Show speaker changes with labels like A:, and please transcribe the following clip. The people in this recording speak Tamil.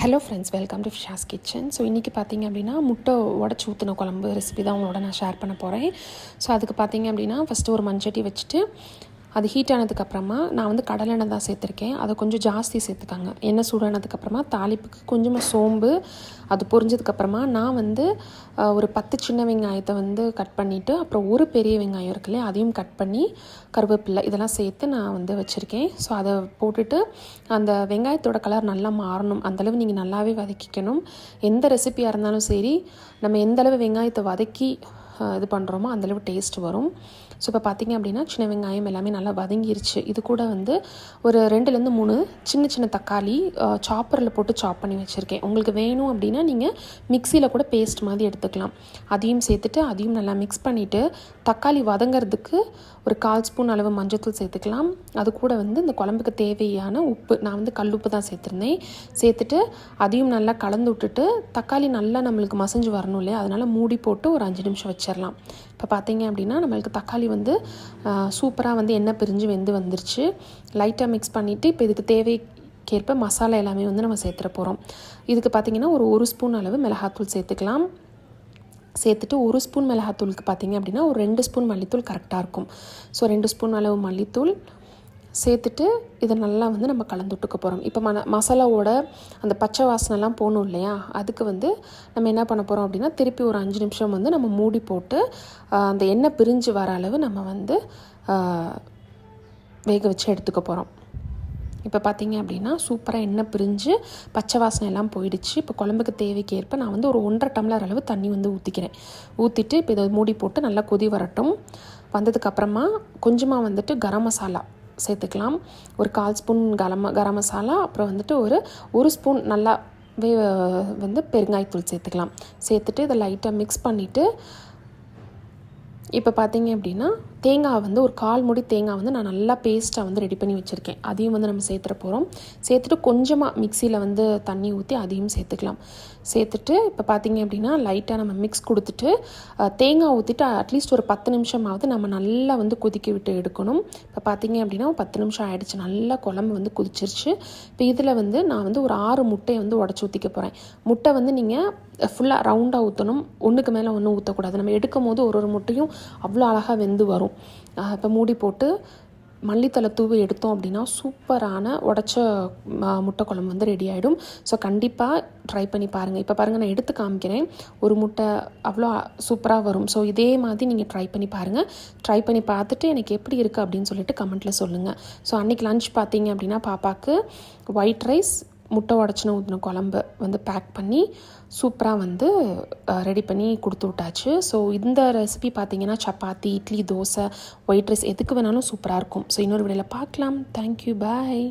A: Hello friends welcome to Fisha's kitchen so இன்றைக்கி பார்த்தீங்க அப்படின்னா முட்டை உடச்சி ஊற்றின குழம்பு ரெசிபி தான் உங்களோட நான் ஷேர் பண்ண போகிறேன் ஸோ அதுக்கு பார்த்தீங்க அப்படின்னா ஃபஸ்ட்டு ஒரு மண்சட்டி வச்சுட்டு அது ஹீட் ஆனதுக்கப்புறமா நான் வந்து கடலெண்ணெய் தான் சேர்த்துருக்கேன். அதை கொஞ்சம் ஜாஸ்தி சேர்த்துக்காங்க. எண்ணெய் சூடானதுக்கப்புறமா தாளிப்புக்கு கொஞ்சமாக சோம்பு அது பொரிஞ்சதுக்கப்புறமா நான் வந்து ஒரு பத்து சின்ன வெங்காயத்தை வந்து கட் பண்ணிவிட்டு அப்புறம் ஒரு பெரிய வெங்காயம் இருக்கு அதையும் கட் பண்ணி கருவேப்பில்லை இதெல்லாம் சேர்த்து நான் வந்து வச்சுருக்கேன். ஸோ அதை போட்டுட்டு அந்த வெங்காயத்தோட கலர் நல்லா மாறணும். அந்தளவு நீங்கள் நல்லாவே வதக்கிக்கணும். எந்த ரெசிபியாக இருந்தாலும் சரி நம்ம எந்தளவு வெங்காயத்தை வதக்கி இது பண்ணுறோமோ அந்தளவு டேஸ்ட் வரும். ஸோ இப்போ பார்த்தீங்க அப்படின்னா சின்ன வெங்காயம் எல்லாமே நல்லா வதங்கிருச்சு. இது கூட வந்து ஒரு ரெண்டுலேருந்து மூணு சின்ன சின்ன தக்காளி சாப்பரில் போட்டு சாப் பண்ணி வச்சுருக்கேன். உங்களுக்கு வேணும் அப்படின்னா நீங்கள் மிக்சியில் கூட பேஸ்ட் மாதிரி எடுத்துக்கலாம். அதையும் சேர்த்துட்டு அதையும் நல்லா மிக்ஸ் பண்ணிவிட்டு தக்காளி வதங்கிறதுக்கு ஒரு கால் ஸ்பூன் அளவு மஞ்சத்தூள் சேர்த்துக்கலாம். அது கூட வந்து இந்த குழம்புக்கு தேவையான உப்பு நான் வந்து கல்லுப்பு தான் சேர்த்துருந்தேன். சேர்த்துட்டு அதையும் நல்லா கலந்து விட்டுட்டு தக்காளி நல்லா நம்மளுக்கு மசஞ்சு வரணும் இல்லையா? அதனால் மூடி போட்டு ஒரு அஞ்சு நிமிஷம் வச்சிடலாம் இப்போ பார்த்தீங்க அப்படின்னா நம்மளுக்கு தக்காளி வந்து சூப்பராக வந்து எண்ணெய் பிரிஞ்சு வெந்து வந்துருச்சு. லைட்டாக மிக்ஸ் பண்ணிவிட்டு இப்போ இதுக்கு தேவைக்கேற்ப மசாலா எல்லாமே வந்து நம்ம சேர்த்துற போகிறோம் இதுக்கு பார்த்தீங்கன்னா ஒரு ஒரு ஸ்பூன் அளவு மிளகாத்தூள் சேர்த்துக்கலாம். சேர்த்துட்டு ஒரு ஸ்பூன் மிளகாத்தூளுக்கு பார்த்தீங்க அப்படின்னா ஒரு ரெண்டு ஸ்பூன் மல்லித்தூள் கரெக்டாக இருக்கும். ஸோ ரெண்டு ஸ்பூன் அளவு மல்லித்தூள் சேர்த்துட்டு இதை நல்லா வந்து நம்ம கலந்து விட்டுக்க போகிறோம் இப்போ மன மசாலாவோட அந்த பச்சை வாசனைலாம் போகணும் இல்லையா? அதுக்கு வந்து நம்ம என்ன பண்ண போகிறோம் அப்படின்னா திருப்பி ஒரு அஞ்சு நிமிஷம் வந்து நம்ம மூடி போட்டு அந்த எண்ணெய் பிரிஞ்சு வர அளவு நம்ம வந்து வேக வச்சு எடுத்துக்க போகிறோம் இப்போ பார்த்தீங்க அப்படின்னா சூப்பராக எண்ணெய் பிரிஞ்சு பச்சை வாசனை எல்லாம் போயிடுச்சு. இப்போ குழம்புக்கு தேவைக்கு ஏற்ப நான் வந்து ஒரு ஒன்றரை டம்ளர் அளவு தண்ணி வந்து ஊற்றிக்கிறேன் ஊற்றிட்டு இப்போ இதை மூடி போட்டு நல்லா கொதி வரட்டும். வந்ததுக்கப்புறமா கொஞ்சமாக வந்துட்டு கரம் மசாலா. சேர்த்துக்கலாம். ஒரு கால் ஸ்பூன் கரம் கரம் மசாலா அப்புறம் வந்துட்டு ஒரு ஒரு ஸ்பூன் நல்லா வே வந்து பெருங்காயத்தூள் சேர்த்துக்கலாம். சேர்த்துட்டு இதை லைட்டாக மிக்ஸ் பண்ணிவிட்டு இப்போ பார்த்தீங்க அப்படின்னா தேங்காய் வந்து ஒரு கால் முடி தேங்காய் வந்து நான் நல்லா பேஸ்ட்டாக வந்து ரெடி பண்ணி வச்சுருக்கேன். அதையும் வந்து நம்ம சேர்த்துற போகிறோம் சேர்த்துட்டு கொஞ்சமாக மிக்சியில் வந்து தண்ணி ஊற்றி அதையும் சேர்த்துக்கலாம். சேர்த்துட்டு இப்போ பார்த்தீங்க அப்படின்னா லைட்டாக நம்ம மிக்ஸ் கொடுத்துட்டு தேங்காய் ஊற்றிட்டு அட்லீஸ்ட் ஒரு பத்து நிமிஷமாவது நம்ம நல்லா வந்து கொதிக்க விட்டு எடுக்கணும். இப்போ பார்த்தீங்க அப்படின்னா ஒரு பத்து நிமிஷம் ஆகிடுச்சு நல்லா குழம்பு வந்து கொதிச்சிருச்சு. இப்போ இதில் வந்து நான் வந்து ஒரு ஆறு முட்டையை வந்து உடச்சி ஊற்றிக்க போகிறேன் முட்டை வந்து நீங்கள் ஃபுல்லாக ரவுண்டாக ஊற்றணும் ஒன்றுக்கு மேலே ஒன்றும் ஊற்றக்கூடாது நம்ம எடுக்கும் போது ஒரு ஒரு முட்டையும் அவ்வளோ அழகாக வெந்து வரும். இப்போ மூடி போட்டு மல்லித்தலை தூவி எடுத்தோம் அப்படின்னா சூப்பரான உடச்ச முட்டை குழம்பு வந்து ரெடி ஆகிடும் ஸோ கண்டிப்பாக ட்ரை பண்ணி பாருங்கள் இப்போ பாருங்கள் நான் எடுத்து காமிக்கிறேன். ஒரு முட்டை அவ்வளோ சூப்பராக வரும். ஸோ இதே மாதிரி நீங்கள் ட்ரை பண்ணி பாருங்கள் ட்ரை பண்ணி பார்த்துட்டு எனக்கு எப்படி இருக்குது அப்படின்னு சொல்லிட்டு கமெண்ட்டில் சொல்லுங்கள் ஸோ அன்றைக்கி லன்ச் பார்த்தீங்க அப்படின்னா பாப்பாவுக்கு ஒயிட் ரைஸ் முட்டை உடச்சின ஊற்றின குழம்பு வந்து பேக் பண்ணி சூப்பராக வந்து ரெடி பண்ணி கொடுத்து விட்டாச்சு. ஸோ இந்த ரெசிபி பார்த்தீங்கன்னா சப்பாத்தி இட்லி தோசை ஒயிட் ரைஸ் எதுக்கு வேணாலும் சூப்பராக இருக்கும். ஸோ இன்னொரு விடையில் பார்க்கலாம் தேங்க்யூ பாய்